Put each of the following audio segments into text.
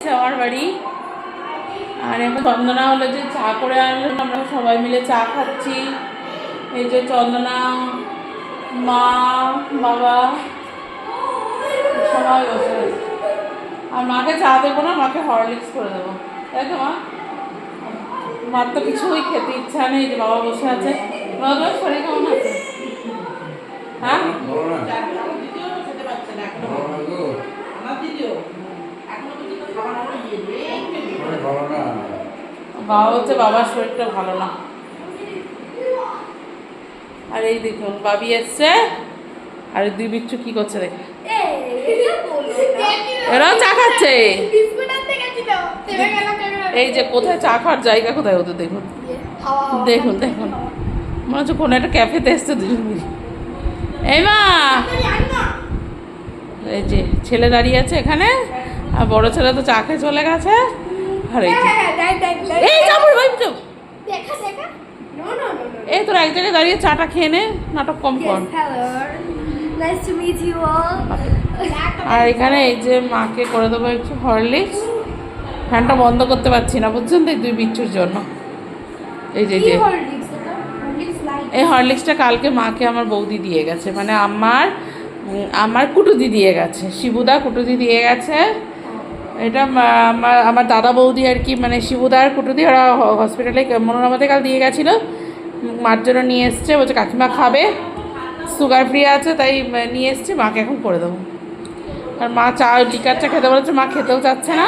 আমার বাড়ি। আর এখন চন্দনা হলো যে চা করে আনলো। আমরা সবাই মিলে চা খাচ্ছি। এই যে চন্দনা, মা, বাবা, সবাই বসে আর মাকে চা দেবো না, মাকে হরলিক্স করে দেবো। তাই তো, মা? মার তো কিছুই খেতে ইচ্ছা নেই যে বাবা বসে আছে। বাবা শরীর কেমন আছে? হ্যাঁ বলো না খেতে পারছে না এখনও বলো না গো আমার দিদিও এখনও পর্যন্ত খাবার আমার ইয়ে নেই আরে বলো না বাবা হচ্ছে বাবার শরীরটা ভালো না। আর এই দেখুন, বাবি এসছে। আর দুই বিচ্ছু কি করছে দেখে? এরাও চা খাচ্ছে। এই যে কোথায় চা খাওয়ার জায়গা কোথায় ওদের দেখুন। দেখুন দেখুন। মনে হচ্ছে কোনো একটা ক্যাফেতে এসছে দুজন। মিলে এই মা! এই যে, ছেলে দাঁড়িয়ে আছে এখানে। আর বড় ছেলে তো চা খেয়ে চলে গেছে। আর এই এই যাব ভাই যাব এই তোর এক জায়গায় দাঁড়িয়ে চাটা খেয়ে নে নাটক কম কর. আর এখানে এই যে মাকে করে দেবো একটু হরলিক্স। ফ্যানটা বন্ধ করতে পারছি না বুঝছেন তো এই দুই বিচ্ছুর জন্য। এই যে এই যে। এই হরলিক্সটা কালকে মাকে আমার বৌদি দিয়ে গেছে। মানে আমার আমার কুটুদি দিয়ে গেছে। শিবুদা কুটুদি দিয়ে গেছে। এটা আমার আমার দাদা বৌদি আর কি মানে শিবুদার কুটুদি ওরা হসপিটালে মনোরমাতে কাল দিয়ে গেছিল। মার জন্য নিয়ে এসছে বলছে কাকিমা খাবে সুগার ফ্রি আছে তাই নিয়ে এসছে মাকে এখন করে দেবো। আর মা চা লিকার চা খেতে বলেছে মা খেতেও চাচ্ছে না।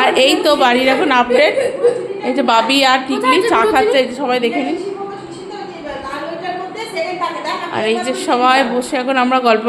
আর এই তো বাড়ির এখন আপডেট এই যে বাবি আর টিকলি চা খাচ্ছে এই যে সবাই দেখে নিন। আর এই যে সবাই বসে এখন আমরা গল্প